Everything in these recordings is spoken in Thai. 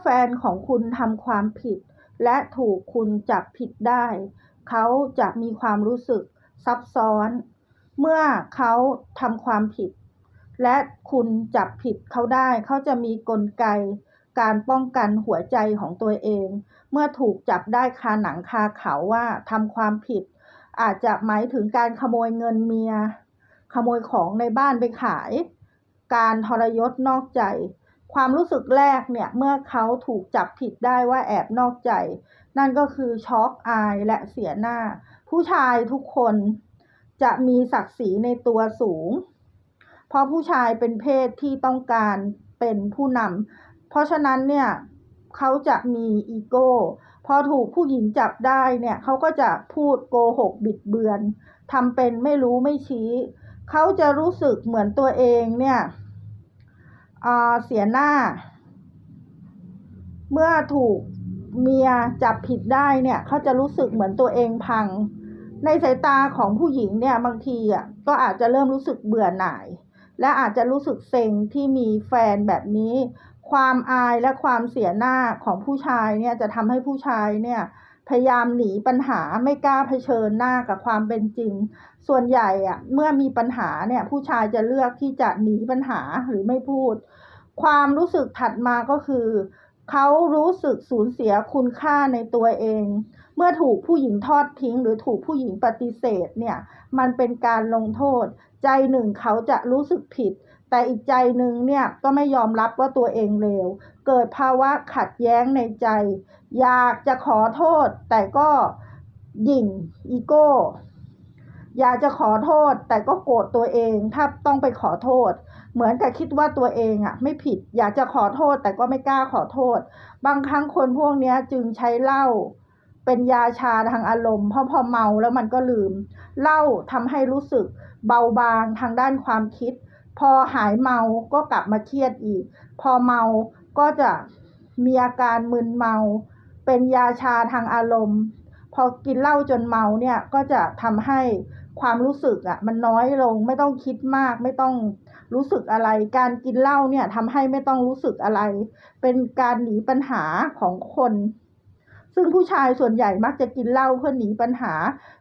แฟนของคุณทำความผิด และถูกคุณจับผิดได้ เขาจะมีความรู้สึกซับซ้อน เมื่อเขาทำความผิด และคุณจับผิดเขาได้ เขาจะมีกลไก การป้องกันหัวใจของตัวเอง เมื่อถูกจับได้คาหนังคาเขาว่าทำความผิด อาจจะหมายถึงการขโมยเงินเมีย ขโมยของในบ้านไปขาย การทรยศนอกใจ ความรู้สึกแรกเนี่ย เมื่อเขาถูกจับผิดได้ว่าแอบนอกใจ นั่นก็คือช็อกอายและเสียหน้า ผู้ชายทุกคนจะมีศักดิ์ศรีในตัวสูง เพราะผู้ชายเป็นเพศที่ต้องการเป็นผู้นำเพราะฉะนั้นเนี่ยเขาจะมีอีโก้ พอถูกผู้หญิงจับได้เนี่ยเขาก็จะพูดโกหกบิดเบือนทำเป็นไม่รู้ไม่ชี้ เขาจะรู้สึกเหมือนตัวเองเนี่ย เสียหน้า เมื่อถูกเมียจับผิดได้เนี่ยเขาจะรู้สึกเหมือนตัวเองพัง ในสายตาของผู้หญิงเนี่ยบางทีอะก็อาจจะเริ่มรู้สึกเบื่อหน่าย และอาจจะรู้สึกเซ็งที่มีแฟนแบบนี้ ความอายและความเสียหน้าของผู้ชายเนี่ยจะทำให้ผู้ชายเนี่ย พยายามหนีปัญหาไม่กล้าเผชิญหน้ากับความเป็นจริง ส่วนใหญ่อะเมื่อมีปัญหาเนี่ย ผู้ชายจะเลือกที่จะหนีปัญหาหรือไม่พูด ความรู้สึกถัดมาก็คือเขารู้สึกสูญเสียคุณค่าในตัวเอง เมื่อถูกผู้หญิงทอดทิ้ง หรือถูกผู้หญิงปฏิเสธเนี่ย มันเป็นการลงโทษ ใจหนึ่งเขาจะรู้สึกผิด แต่อีกใจหนึ่งเนี่ยก็ไม่ยอมรับว่าตัวเองเลว เกิดภาวะขัดแย้งในใจ อยากจะขอโทษ แต่ก็ยิ่งอีโก้ อยากจะขอโทษ แต่ก็โกรธตัวเอง ถ้าต้องไปขอโทษ เหมือนกับคิดว่าตัวเองอะ ไม่ผิด อยากจะขอโทษ แต่ก็ไม่กล้าขอโทษ บางครั้งคนพวกนี้จึงใช้เหล้าเป็นยาชาทางอารมณ์เพราะพอเมาแล้วมันก็ลืมเหล้าทำให้รู้สึกเบาบางทางด้านความคิด พอหายเมาก็กลับมาเครียดอีก พอเมาก็จะมีอาการมึนเมา เป็นยาชาทางอารมณ์ พอกินเหล้าจนเมาเนี่ยก็จะทำให้ความรู้สึกอะมันน้อยลงไม่ต้องคิดมาก ไม่ต้องรู้สึกอะไร การกินเหล้าเนี่ยทำให้ไม่ต้องรู้สึกอะไร เป็นการหนีปัญหาของคน ซึ่งผู้ชายส่วนใหญ่มักจะกินเหล้าเพื่อหนีปัญหา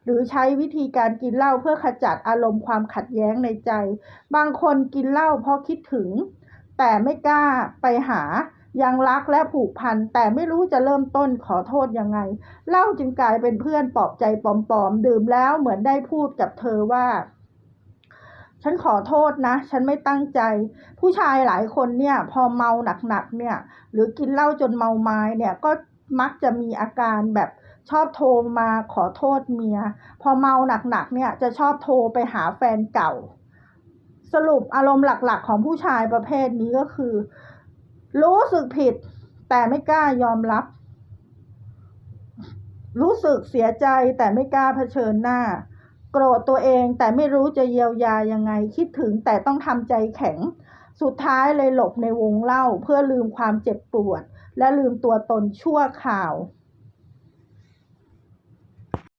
หรือใช้วิธีการกินเหล้าเพื่อขจัดอารมณ์ความขัดแย้งในใจ บางคนกินเหล้าเพราะคิดถึง แต่ไม่กล้าไปหายังรักและผูกพันแต่ไม่รู้จะเริ่มต้นขอโทษยังไงเหล้าจึงกลายเป็นเพื่อนปลอบใจปลอมๆดื่มแล้วเหมือนได้พูดกับเธอว่า ฉันขอโทษนะ ฉันไม่ตั้งใจ ผู้ชายหลายคนเนี่ย พอเมาหนักๆเนี่ย หรือกินเหล้าจนเมาไม้เนี่ยก็ มักจะมีอาการแบบชอบโทรมาขอโทษเมีย พอเมาหนักๆเนี่ยจะชอบโทรไปหาแฟนเก่า สรุปอารมณ์หลักๆ ของผู้ชายประเภทนี้ก็คือ รู้สึกผิด แต่ไม่กล้ายอมรับ รู้สึกเสียใจแต่ไม่กล้าเผชิญหน้า โกรธตัวเองแต่ไม่รู้จะเยียวยายังไง คิดถึงแต่ต้องทำใจแข็ง สุดท้ายเลยหลบในวงเล่าเพื่อลืมความเจ็บปวด และลืมตัวตนชั่วข่าว